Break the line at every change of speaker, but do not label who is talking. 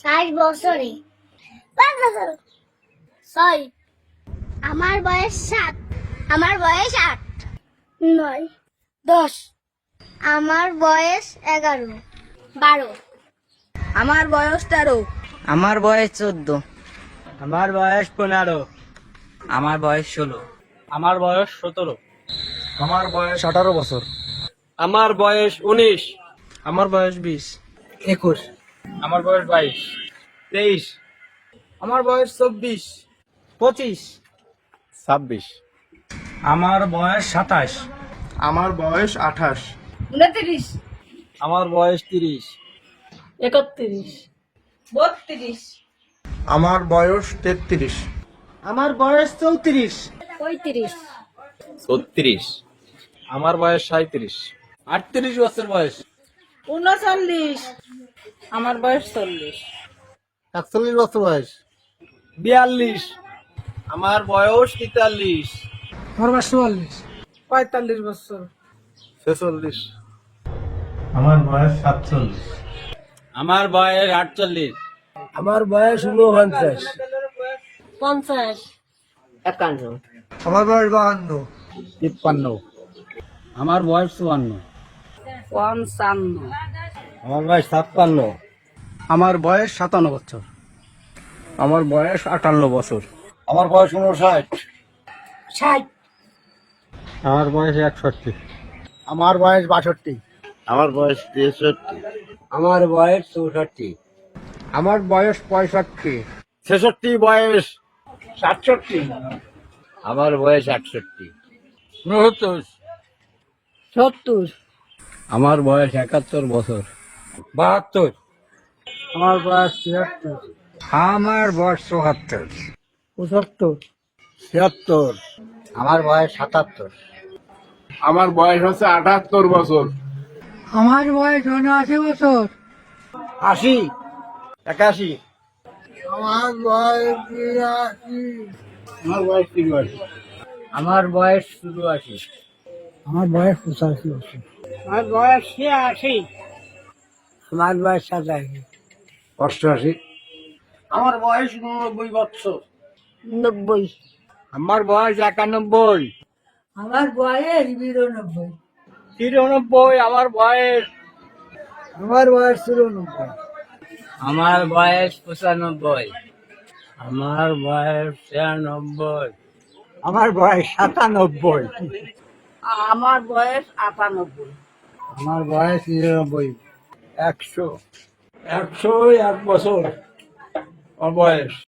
ষাট বছরে ছয় আমার বয়স সাত আমার বয়স আট নয় দশ আমার বয়স এগারো বারো
আমার বয়স তেরো
আমার বয়স চোদ্দ
আমার বয়স পনেরো
আমার বয়স ষোলো
আমার বয়স সতেরো
আমার বয়স আঠারো বছর
আমার বয়স উনিশ
আমার বয়স বিশ
একুশ আমার বয়স বাইশ। তেইশ।
আমার বয়স চব্বিশ।
পঁচিশ। ছাব্বিশ।
আমার বয়স সাতাশ।
আমার বয়স আঠাশ।
উনত্রিশ।
আমার বয়স তিরিশ।
একত্রিশ। বত্রিশ।
আমার বয়স তেত্রিশ।
আমার বয়স চৌত্রিশ।
পঁয়ত্রিশ।
ছত্রিশ। আমার বয়স সাঁত্রিশ আটত্রিশ বছর বয়স।
উনচল্লিশ আমার বয়স চল্লিশ।
একচল্লিশ বছর বয়স। বিয়াল্লিশ। আমার বয়স তেতাল্লিশ।
আমার বয়স চুয়াল্লিশ।
পঁয়তাল্লিশ বছর।
ছেচল্লিশ।
আমার বয়স সাতচল্লিশ।
আমার বয়স আটচল্লিশ।
আমার বয়স উনপঞ্চাশ
পঞ্চাশ।
একান্ন।
আমার বয়স বাহান্ন।
তিপ্পান্ন। আমার বয়স চুয়ান্ন।
পঞ্চান্ন
আমার বয়স ছাপ্পান্ন
আমার বয়স সাতান্ন বছর
আমার বয়স আটান্ন বছর আমার বয়স উনষাট
ষাট
আমার বয়স একষট্টি
আমার বয়স বাষট্টি
আমার বয়স তেষট্টি
আমার বয়স চৌষট্টি
আমার বয়স পঁয়ষট্টি
ছেষট্টি বয়স সাতষট্টি আমার বয়স একষট্টি উনসত্তর
সত্তর
আমার বয়স একাত্তর বছর বাহাত্তর
আমার বয়স ছিয়াত্তর আমার বয়স চুয়াত্তর পঁচাত্তর
ছিয়াত্তর
আমার বয়স সাতাত্তর
আমার বয়স হচ্ছে আটাত্তর বছর
আমার বয়স উনআশি বছর
আশি একাশি
আমার বয়স বিরাশি
আমার বয়স তিরাশি আমার বয়স চুরাশি
আমার বয়স পঁচাশি বছর
আমার বয়স ছিয়াশি
আমার বয়স সাতাশি
অষ্টআশি। আমার বয়স উননব্বই বছর।
নব্বই।
আমার বয়স একানব্বই।
আমার বয়স বিরানব্বই।
তিরানব্বই আমার বয়স।
আমার বয়স চুরানব্বই।
আমার বয়স পঁচানব্বই।
আমার বয়স ছিয়ানব্বই।
আমার বয়স সাতানব্বই।
আমার বয়স আটানব্বই।
আমার বয়স নিরানব্বই।
একশো। একশো এক বছর। আমার বয়স।